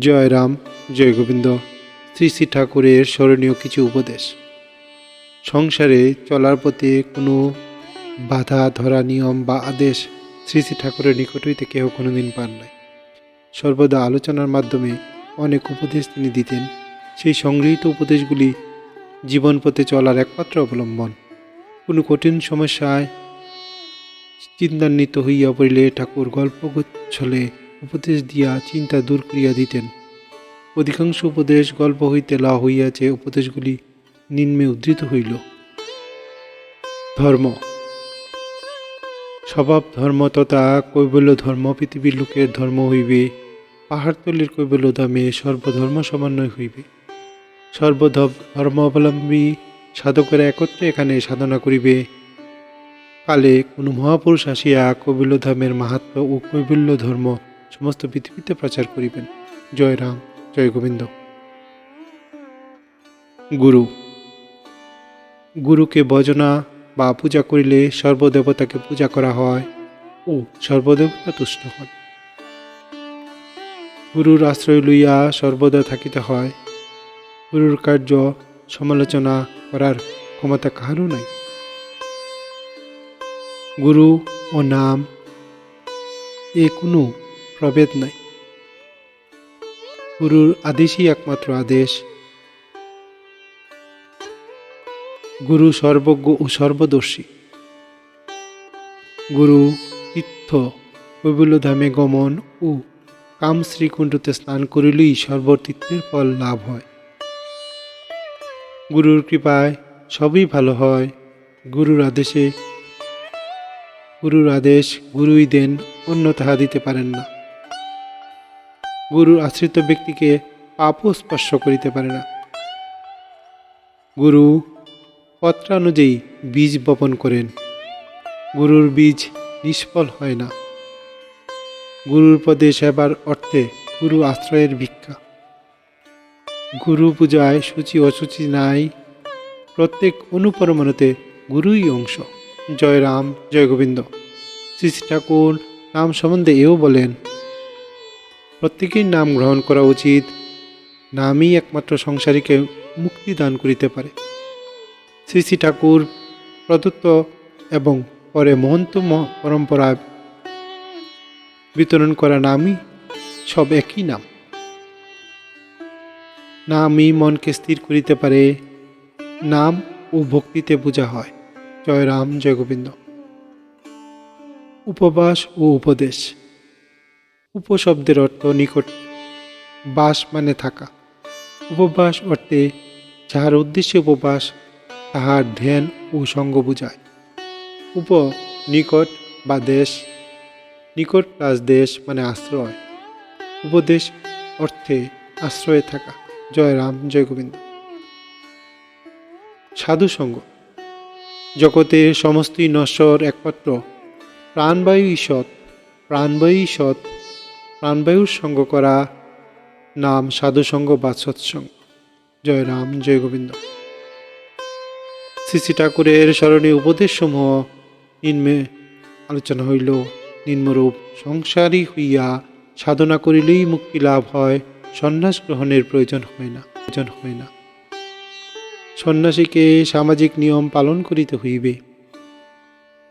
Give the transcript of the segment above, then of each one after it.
জয় রাম, জয় গোবিন্দ। শ্রী শ্রী ঠাকুরের স্মরণীয় কিছু উপদেশ। সংসারে চলার পথে কোনো বাধা, ধরা, নিয়ম বা আদেশ শ্রী শ্রী ঠাকুরের নিকট হইতে কেউ কোনোদিন পান নাই। সর্বদা আলোচনার মাধ্যমে অনেক উপদেশ তিনি দিতেন। সেই সংগৃহীত উপদেশগুলি জীবন পথে চলার একমাত্র অবলম্বন। কোনো কঠিন সমস্যায় চিন্তান্বিত হইয়া পড়িলে ঠাকুর গল্পগুচ্ছলে উপদেশ দিয়া চিন্তা দূর করিয়া দিতেন। অধিকাংশ উপদেশ গল্প হইতে লা হইয়াছে, উপদেশগুলি নিম্নে উদ্ধৃত হইল। ধর্ম। স্বভাব ধর্ম তথা কৈবল্য ধর্ম পৃথিবীর লোকের ধর্ম হইবে পাহাড়তলির কৈবল্য দামে সর্বধর্ম সমন্বয় হইবে। সর্বধর্ম অবলম্বী সাধকেরা একত্রে এখানে সাধনা করিবে। কালে কোনো মহাপুরুষ আসিয়া কৈবল্য ধামের মাহাত্ম ও কৈবল্য ধর্ম সমস্ত পৃথিবীতে প্রচার করিবেন। জয় রাম, জয় গোবিন্দ। গুরু, গুরুকে ভজনা বা পূজা করিলে সর্বদেবতাকে পূজা করা হয় ও সর্বদেবতা তুষ্ট হন। গুরুর আশ্রয় লইয়া সর্বদা থাকিতে হয়। গুরুর কার্য সমালোচনা করার ক্ষমতা কাহারও নাই। গুরু ও নাম এ কোনো প্রভেদ নাই। গুরুর আদেশই একমাত্র আদেশ। গুরু সর্বজ্ঞ ও সর্বদর্শী। গুরু তীর্থ ধামে গমন ও কাম শ্রীকুণ্ডতে স্নান করিলেই সর্বতীর্থের ফল লাভ হয়। গুরুর কৃপায় সবই ভালো হয়, গুরুর আদেশে গুরুর আদেশ গুরুই দেন অন্য তাহা দিতে পারেন না। গুরুর আশ্রিত ব্যক্তিকে পাপও স্পর্শ করিতে পারে না। গুরু পত্রানুযায়ী বীজ বপন করেন। গুরুর বীজ নিষ্ফল হয় না। গুরুর পদে সেবার অর্থে গুরু আশ্রয়ের ভিক্ষা। গুরু পূজায় সূচি অসুচি নাই। প্রত্যেক অনুপরমাণুতে গুরুই অংশ। জয় রাম জয় গোবিন্দ শ্রী ঠাকুর নাম সম্বন্ধে এও বলেন প্রত্যেকের নাম গ্রহণ করা উচিত। নামই একমাত্র সংসারীকে মুক্তি দান করিতে পারে। শ্রী শ্রী ঠাকুর, প্রদত্ত এবং পরে মহন্ত পরম্পরা বিতরণ করা নামই সব একই নাম। নামই মনকে স্থির করিতে পারে। নাম ও ভক্তিতে পূজা হয়। জয় রাম, জয় গোবিন্দ। উপবাস ও উপদেশ। উপশব্দের অর্থ নিকট, বাস মানে থাকা। উপবাস অর্থে যাহার উদ্দেশ্যে উপবাস, তাহার ধ্যান ও সঙ্গ বুঝায়। উপ, নিকট বা দেশ। নিকট প্লাস দেশ মানে আশ্রয়। উপদেশ অর্থে আশ্রয়ে থাকা। জয় রাম, জয় গোবিন্দ। সাধু সঙ্গ। জগতের সমস্তই নশ্বর একমাত্র। প্রাণবায়ু সৎ প্রাণবায়ু সৎ প্রাণবায়ুর সঙ্গ করা। নাম সাধুসঙ্গ বা সৎসঙ্গ। জয় রাম, জয় গোবিন্দ। শ্রী ঠাকুরের স্মরণীয় উপদেশসমূহ। নিম্নে আলোচনা হইল, নিম্নরূপ, সংসারী হইয়া সাধনা করিলেই মুক্তি লাভ হয়, সন্ন্যাস গ্রহণের প্রয়োজন হয় না, প্রয়োজন হয় না। সন্ন্যাসীকে সামাজিক নিয়ম পালন করিতে হইবে।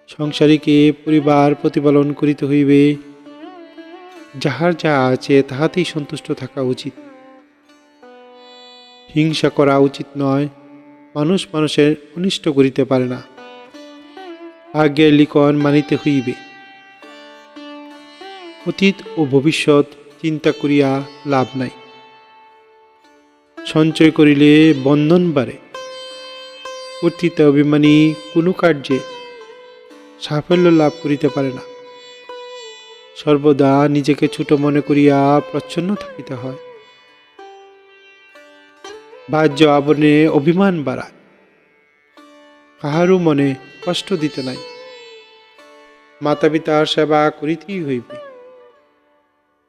সংসারীকে পরিবার প্রতিপালন করিতে হইবে যাহার যা আছে, তাহাতেই সন্তুষ্ট থাকা উচিত। হিংসা করা উচিত নয়, মানুষ মানুষের অনিষ্ট করিতে পারে না। আজ্ঞের লিখন মানিতে হইবে। অতীত ও ভবিষ্যৎ চিন্তা করিয়া লাভ নাই। সঞ্চয় করিলে বন্ধন বাড়ে। কর্তৃত্ব অভিমানী কোনো কার্যে সাফল্য লাভ করিতে পারে না। সর্বদা নিজেকে ছোট মনে করিয়া প্রচ্ছন্ন থাকিতে হয়। বাহ্য আবরণে অভিমান বাড়ায়। কাহারও মনে কষ্ট দিতে নাই। মাতা পিতার সেবা করিতেই হইবে।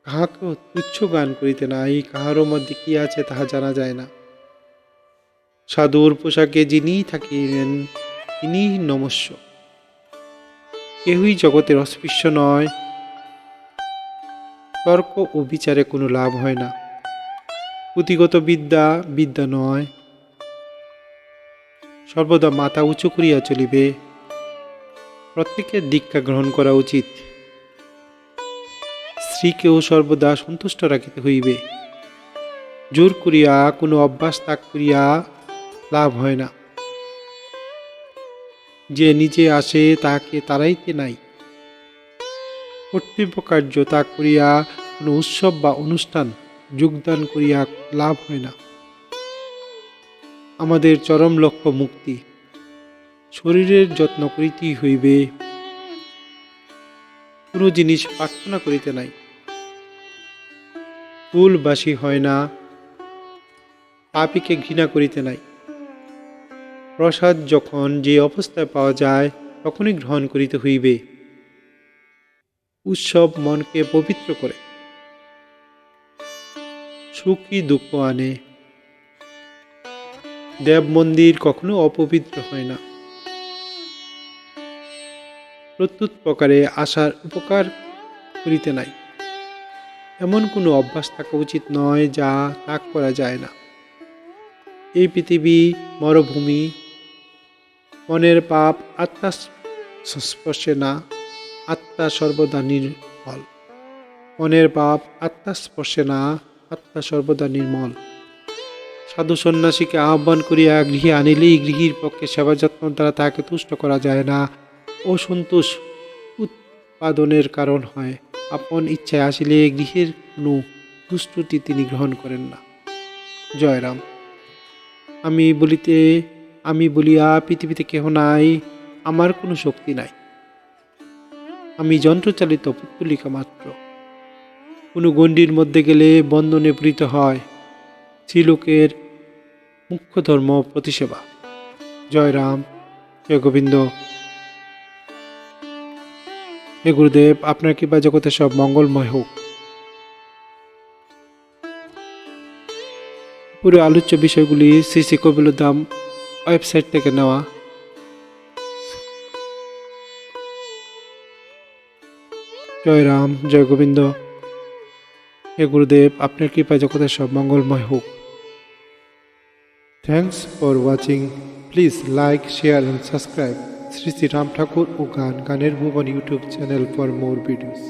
কাহাকেও তুচ্ছ গান করিতে নাই, কাহারও মধ্যে কি আছে তাহা জানা যায় না। সাধুর পোশাকে যিনি থাকিবেন তিনি নমস্য। কেহই জগতের অস্পৃশ্য নয় তর্ক ও বিচারে কোনো লাভ হয় না। পুঁথিগত বিদ্যা বিদ্যা নয়। সর্বদা মাথা উঁচু করিয়া চলিবে। প্রত্যেকের দীক্ষা গ্রহণ করা উচিত। স্ত্রীকেও সর্বদা সন্তুষ্ট রাখিতে হইবে। জোর করিয়া কোনো অভ্যাস ত্যাগ করিয়া লাভ হয় না। যে নিজে আসে তাকে তাড়াইতে নাই। কর্তব্য তা করিয়া কোনো উৎসব বা অনুষ্ঠান যোগদান করিয়া লাভ হয় না। আমাদের চরম লক্ষ্য মুক্তি। শরীরের যত্ন করিতেই হইবে। কোনো জিনিস প্রার্থনা করিতে নাই। ফুল বাসি হয় না। পাপিকে ঘৃণা করিতে নাই। প্রসাদ যখন যে অবস্থায় পাওয়া যায়, তখনই গ্রহণ করিতে হইবে। উৎসব মনকে পবিত্র করে। সুখী দুঃখ আনে। দেব মন্দির কখনো অপবিত্র হয় না। প্রত্যুত প্রকারে আসার উপকার করিতে নাই। এমন কোনো অভ্যাস থাকা উচিত নয় যা ত্যাগ করা যায় না। এই পৃথিবী মরুভূমি, মনের পাপ আত্মা সংস্পর্শে না। আত্মা সর্বদা নির্মল। মনের পাপ আত্মা স্পর্শে না, আত্মা সর্বদা নির্মল। সাধু সন্ন্যাসীকে আহ্বান করিয়া গৃহে আনিলেই গৃহীর পক্ষে সেবা যত্ন দ্বারা তাহাকে তুষ্ট করা যায় না। অসন্তোষ উৎপাদনের কারণ হয়। আপন ইচ্ছায় আসিলে গৃহের কোনো দুষ্টুটি তিনি গ্রহণ করেন না। জয়রাম আমি বলিতে, আমি বলিয়া পৃথিবীতে কেহ নাই, আমার কোনো শক্তি নাই। আমি যন্ত্রচালিত পুত্তলিকা মাত্র। কোনো গণ্ডির মধ্যে গেলে বন্ধনে পীড়িত হয়। শ্রীলোকের মুখ্য ধর্ম প্রতিসেবা। জয় রাম, জয় গোবিন্দ। হে গুরুদেব, আপনার কৃপা জগতে সব মঙ্গলময় হোক। পুরো আলোচ্য বিষয়গুলি শ্রী শ্রী কবিলুদ্দাম ওয়েবসাইট থেকে নেওয়া। জয় রাম, জয় গোবিন্দ। হে গুরুদেব, আপনার কৃপায় জগতের সব মঙ্গলময় হোক। Thanks for watching please like share and subscribe Shri Shri Ram Thakur ও গান, গানের ভুবন YouTube channel for more videos